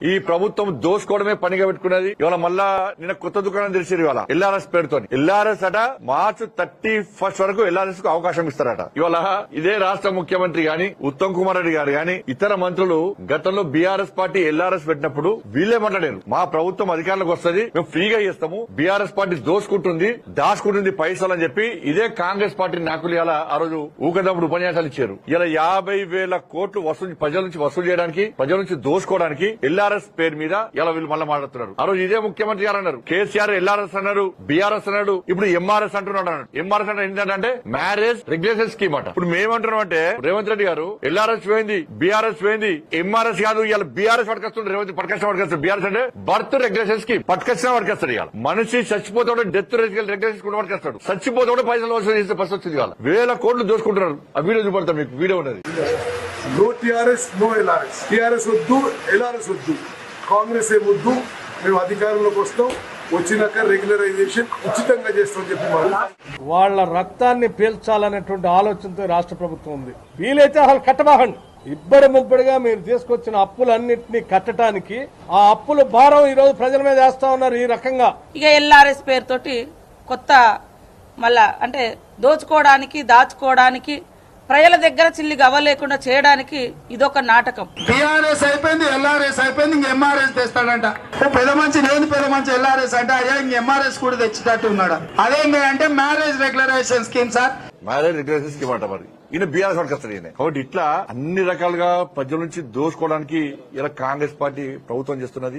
ఈ ప్రభుత్వం దోసుకోవడమే పనిగా పెట్టుకున్నది ఇవాళ మళ్ళా నిన్న కొత్త దుకాణం తెలిసారు ఇవాళ. ఎల్ఆర్ఎస్ పేరుతో ఎల్ఆర్ఎస్ అట మార్చ్ థర్టీ ఫస్ట్ వరకు ఎల్ఆర్ఎస్కు అవకాశం ఇస్తారట. ఇవాళ ఇదే రాష్ట్ర ముఖ్యమంత్రి గాని ఉత్తమ్ కుమార్ రెడ్డి గారు గాని ఇతర మంత్రులు గతంలో బీఆర్ఎస్ పార్టీ ఎల్ఆర్ఎస్ పెట్టినప్పుడు వీళ్ళే మాట్లాడారు. మా ప్రభుత్వం అధికారులకు వస్తుంది మేము ఫ్రీగా చేస్తాము బీఆర్ఎస్ పార్టీ దోసుకుంటుంది దాచుకుంటుంది పైసలు అని చెప్పి ఇదే కాంగ్రెస్ పార్టీ నాకులు ఇలా ఆ రోజు ఊకదప్పుడు ఉపన్యాసాలు ఇచ్చారు. ఇలా యాభై వేల కోట్లు వసూలు ప్రజల నుంచి వసూలు చేయడానికి ప్రజల నుంచి దోసుకోవడానికి ఎల్ఆర్ఎస్ పేరు మీద ఇలా వీళ్ళు మళ్ళీ మాట్లాడుతున్నారు. ఆ రోజు ఇదే ముఖ్యమంత్రి గారు అన్నారు. కేసీఆర్ ఎల్ఆర్ఎస్ అన్నారు బీఆర్ఎస్ అన్నాడు ఇప్పుడు ఎంఆర్ఎస్ అంటున్నాడు అన్నాడు. ఎంఆర్ఎస్ అంటే ఏంటంటే మ్యారేజ్ రెగ్యులేషన్ స్కీమ్ అంట. ఇప్పుడు మేమంటున్నాం అంటే రేవంత్ రెడ్డి గారు ఎల్ఆర్ఎస్ పోయింది బీఆర్ఎస్ పోయింది ఎంఆర్ఎస్ కాదు ఇవాళ బీఆర్ఎస్ పట్టుకొస్తుంది రేవంత్ పట్టుకొచ్చిన పట్టుకొస్తాడు బీఆర్ఎస్ అంటే బర్త్ రెగ్యులేషన్ స్కీమ్. పట్టుకొచ్చిన పట్టుకొస్తాడు ఇవాళ. మనిషి చచ్చిపోతే డెత్ రెగ్యులేషన్ కూడా పట్టుకొస్తాడు. చచ్చిపోతే పైసలు వసూలు చేసే పరిస్థితి వచ్చింది ఇవాళ. వేల కోట్లు దోసుకుంటున్నారు. ఆ వీడియో చూపడతాం మీకు వీడియో ఉన్నది. No TRS no LRS. TRS వద్దు ఎల్ఆర్ఎస్ వద్దు. కాంగ్రెస్ ఏ వద్దు మేము అధికారంలోకి వస్తాం వచ్చినాక రెగ్యులరైజేషన్ ఉచితంగా చేస్తామని చెప్పి వాళ్ళ రక్తాన్ని పీల్చాలనేటువంటి ఆలోచనతో రాష్ట్ర ప్రభుత్వం ఉంది. వీలైతే అసలు కట్టబాకండి. ఇబ్బడి ముబ్బడిగా మీరు తీసుకొచ్చిన అప్పులన్నింటినీ కట్టడానికి ఆ అప్పుల భారం ఈ రోజు ప్రజల మీద వేస్తా ఉన్నారు ఈ రకంగా. ఇక ఎల్ఆర్ఎస్ పేరుతోటి కొత్త మళ్ళా అంటే దోచుకోవడానికి దాచుకోవడానికి ప్రజల దగ్గర చిల్లి గవ్వలేకుండా చేయడానికి ఇదొక నాటకం. టీఆర్ఎస్ అయిపోయింది ఎల్ఆర్ఎస్ అయిపోయింది ఇంక ఎంఆర్ఎస్ తెస్తాడంట. ఓ పెద్ద మంచి నేను పెద్ద మంచి ఎల్ఆర్ఎస్ అంటే అయ్యా ఇంక ఎంఆర్ఎస్ కూడా తెచ్చేటట్టు ఉన్నాడు. అదేంటి అంటే marriage regularisation scheme sir. Marriage regulation scheme అంట మరి. ఈయన బీఆర్ఎస్ పట్టుకొస్తాడు ఈయన. కాబట్టి ఇట్లా అన్ని రకాలుగా ప్రజల నుంచి దోసుకోవడానికి ఇలా కాంగ్రెస్ పార్టీ ప్రభుత్వం చేస్తున్నది.